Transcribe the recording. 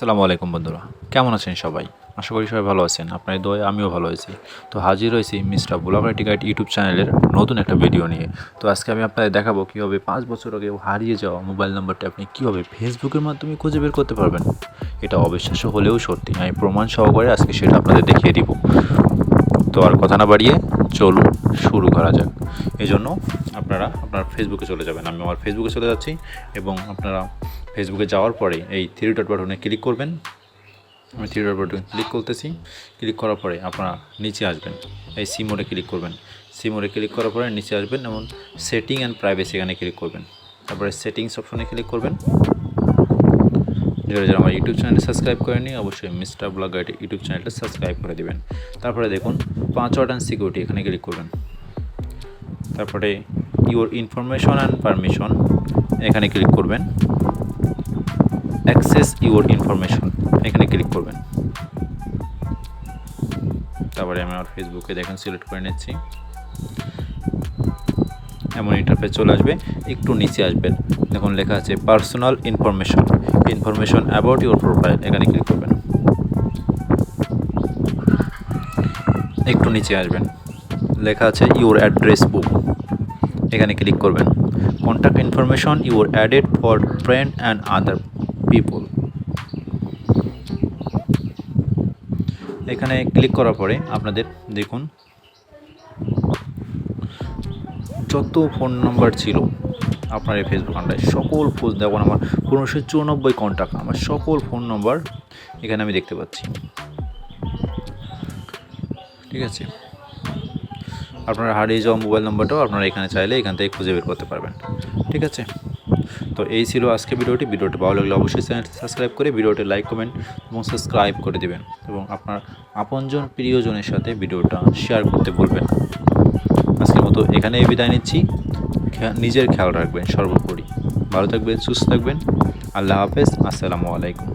আসসালামু আলাইকুম বন্ধুরা। কেমন আছেন সবাই? আশা করি সবাই ভালো আছেন। আপনার দয়ে আমিও ভালো আছি। তো হাজির হয়েছি মিস্টার বুলাকাটি গাইড ইউটিউব চ্যানেলের নতুন একটা ভিডিও নিয়ে। তো আজকে আমি আপনাদের দেখাবো কীভাবে পাঁচ বছর আগে হারিয়ে যাওয়া মোবাইল নাম্বারটা আপনি কীভাবে ফেসবুকের মাধ্যমে খুঁজে বের করতে পারবেন। এটা অবিশ্বাস্য হলেও সত্যি। আমি প্রমাণ সহকারে আজকে সেটা আপনাদের দেখিয়ে দিব। তো আর কথা না বাড়িয়ে চলুন শুরু করা যাক। এই জন্য আপনারা আপনার ফেসবুকে চলে যাবেন। আমি আমার ফেসবুকে চলে যাচ্ছি এবং আপনারা ফেসবুকে যাওয়ার পরে এই থ্রি ডট বাটনে ক্লিক করবেন। আমি থ্রি ডট বাটনে ক্লিক করতেছি। ক্লিক করার পরে আপনারা নিচে আসবেন। এই সি মোডে ক্লিক করবেন। সি মোডে ক্লিক করার পরে নিচে আসবেন এবং সেটিং অ্যান্ড প্রাইভেসি এখানে ক্লিক করবেন। তারপরে সেটিংস অপশনে ক্লিক করবেন। যারা যারা আমার ইউটিউব চ্যানেল সাবস্ক্রাইব করেনি অবশ্যই মিস্টার ব্লগ গাইড ইউটিউব চ্যানেলটা সাবস্ক্রাইব করে দেবেন। তারপরে দেখুন পাঁচওয়ার্ড অ্যান্ড সিকিউরিটি এখানে ক্লিক করবেন। তারপরে ইউর ইনফরমেশন অ্যান্ড পারমিশন এখানে ক্লিক করবেন। Access your information. এখানে ক্লিক করবেন। তারপরে আমি আমার ফেসবুকে দেখেন সিলেক্ট করে নিচ্ছি। এমন ইন্টারফেস চলে আসবে। একটু নিচে আসবেন। দেখুন লেখা আছে personal information information about your profile এখানে ক্লিক করবেন। একটু নিচে আসবেন। লেখা আছে ইউর অ্যাড্রেস বুক এখানে ক্লিক করবেন। Contact information your added for friend and other people এখানে ক্লিক করার পরে আপনাদের দেখুন, যত ফোন নাম্বার ছিল আপনার এই ফেসবুক আন্ডায় সকল ফোন দেখুন আমার পনেরোশো চুরানব্বই কন্ট্যাক্ট আমার সকল ফোন নম্বর এখানে আমি দেখতে পাচ্ছি। ঠিক আছে? আপনার হারিয়ে যাওয়া মোবাইল নাম্বারটাও আপনারা এখানে চাইলে এখান থেকে খুঁজে বের করতে পারবেন। ঠিক আছে? তো এই ছিল আজকে ভিডিওটি। ভিডিওটি ভালো লাগলে অবশ্যই চ্যানেলটি সাবস্ক্রাইব করে ভিডিওটি লাইক, কমেন্ট এবং সাবস্ক্রাইব করে দেবেন এবং আপনার আপনজন প্রিয়জনের সাথে ভিডিওটা শেয়ার করতে বলবেন আজকের মতো এখানেই বিদায় নিচ্ছি। নিজের খেয়াল রাখবেন সর্বোপরি। ভালো থাকবেন, সুস্থ থাকবেন। আল্লাহ হাফেজ। আসসালামু আলাইকুম।